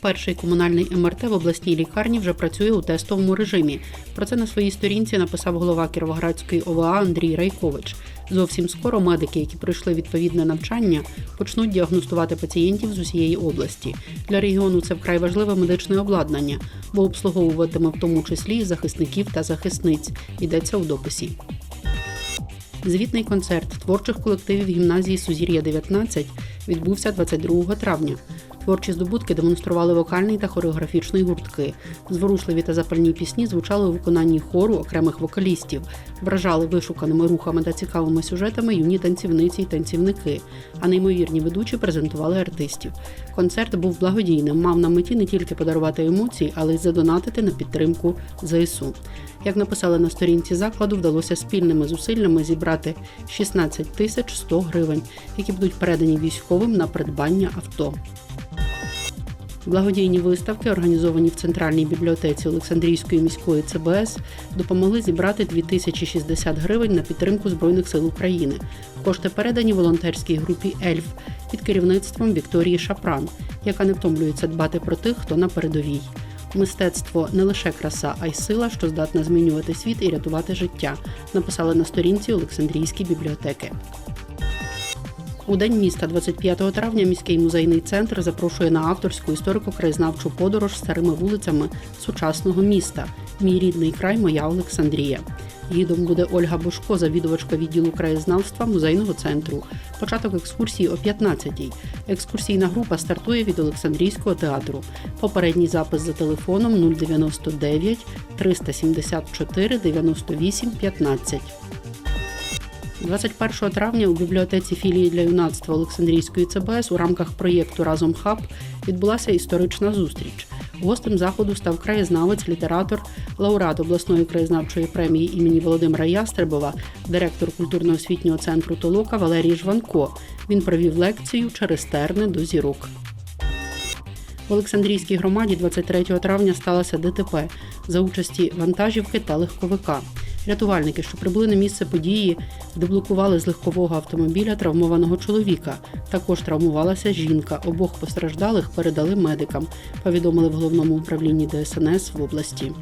Перший комунальний МРТ в обласній лікарні вже працює у тестовому режимі. Про це на своїй сторінці написав голова Кіровоградської ОВА Андрій Райкович. Зовсім скоро медики, які пройшли відповідне навчання, почнуть діагностувати пацієнтів з усієї області. Для регіону це вкрай важливе медичне обладнання, бо обслуговуватиме в тому числі захисників та захисниць. Йдеться у дописі. Звітний концерт творчих колективів гімназії Сузір'я 19 відбувся 22 травня. Творчі здобутки демонстрували вокальний та хореографічний гуртки. Зворушливі та запальні пісні звучали у виконанні хору окремих вокалістів, вражали вишуканими рухами та цікавими сюжетами юні танцівниці й танцівники. А неймовірні ведучі презентували артистів. Концерт був благодійним, мав на меті не тільки подарувати емоції, але й задонатити на підтримку ЗСУ. Як написали на сторінці закладу, вдалося спільними зусиллями зібрати 16 тисяч 100 гривень, які будуть передані військовим на придбання авто. Благодійні виставки, організовані в центральній бібліотеці Олександрійської міської ЦБС, допомогли зібрати 2060 гривень на підтримку Збройних сил України. Кошти передані волонтерській групі Ельф під керівництвом Вікторії Шапран, яка не втомлюється дбати про тих, хто на передовій. Мистецтво не лише краса, а й сила, що здатна змінювати світ і рятувати життя, написали на сторінці Олександрійської бібліотеки. У день міста, 25 травня, міський музейний центр запрошує на авторську історико-краєзнавчу подорож старими вулицями сучасного міста. Мій рідний край, моя Олександрія. Гідом буде Ольга Бошко, завідувачка відділу краєзнавства музейного центру. Початок екскурсії о 15-й. Екскурсійна група стартує від Олександрійського театру. Попередній запис за телефоном 099 374 98 15. 21 травня у бібліотеці філії для юнацтва Олександрійської ЦБС у рамках проєкту Разом хаб відбулася історична зустріч. Гостем заходу став краєзнавець, літератор, лауреат обласної краєзнавчої премії імені Володимира Ястребова, директор культурно-освітнього центру Толока Валерій Жванко. Він провів лекцію через терни до зірок. В Олександрійській громаді 23 травня сталося ДТП за участі вантажівки та легковика. Рятувальники, що прибули на місце події, деблокували з легкового автомобіля травмованого чоловіка. Також травмувалася жінка. Обох постраждалих передали медикам. Повідомили в головному управлінні ДСНС в області.